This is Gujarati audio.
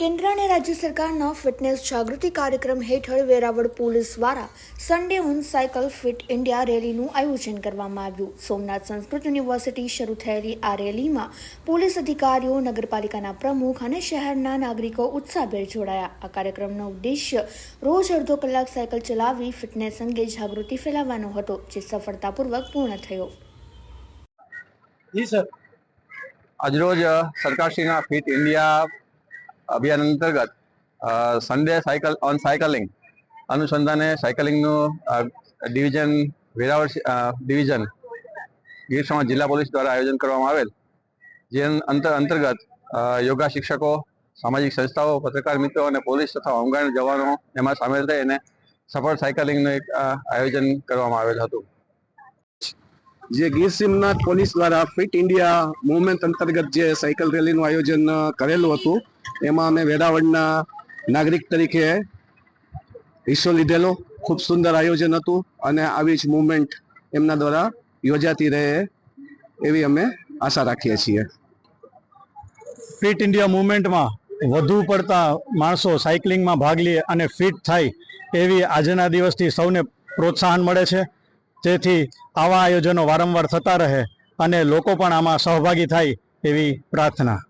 કેન્દ્ર અને રાજ્ય સરકારના ફિટનેસ જાગૃતિ કાર્યક્રમ હેઠળ વેરાવળ પોલીસ દ્વારા Sunday on cycle fit India રેલીનું આયોજન કરવામાં આવ્યું. સોમનાથ સંસ્કૃત યુનિવર્સિટી શરૂ થયેલી આ રેલીમાં પોલીસ અધિકારીઓ નગરપાલિકાના પ્રમુખ અને શહેરના નાગરિકો ઉત્સાહભેર જોડાયા. આ કાર્યક્રમનો ઉદ્દેશ્ય રોજ અડધો કલાક સાયકલ ચલાવી ફિટનેસ અંગે જાગૃતિ ફેલાવવાનો હતો જે સફળતાપૂર્વક પૂર્ણ થયો. આજરોજ સરકારશ્રીના ફિટ ઇન્ડિયા અભિયાન અંતર્ગત સન્ડે સાયકલ ઓન સાયકલિંગ અનુસંધાને સાયકલિંગનું ડિવિઝન વેરાવળ ડિવિઝન ગીર સમાજ જિલ્લા પોલીસ દ્વારા આયોજન કરવામાં આવેલ. જે અંતર, અંતર્ગત યોગા શિક્ષકો, સામાજિક સંસ્થાઓ, પત્રકાર મિત્રો અને પોલીસ તથા હોમગાર્ડ જવાનો એમાં સામેલ થઈ અને સફળ સાયકલિંગનું એક આયોજન કરવામાં આવેલ હતું. જે ગીર સોમનાથ પોલીસ દ્વારા ફિટ ઇન્ડિયા મુવમેન્ટ અંતર્ગત જે સાયકલ રેલીનું આયોજન કરેલું હતું, એમાં અમે વેરાવળના નાગરિક તરીકે હિસ્સો લીધેલો. ખૂબ સુંદર આયોજન હતું અને આવી જ મુવમેન્ટ એમના દ્વારા યોજાતી રહે એવી અમે આશા રાખીએ છીએ. ફિટ ઇન્ડિયા મુવમેન્ટમાં વધુ પડતા માણસો સાયકલિંગમાં ભાગ લે અને ફિટ થાય એવી આજના દિવસથી સૌને પ્રોત્સાહન મળે છે. તેથી આવા આયોજનો વારંવાર થતા રહે અને લોકો પણ આમાં સહભાગી થાય એવી પ્રાર્થના.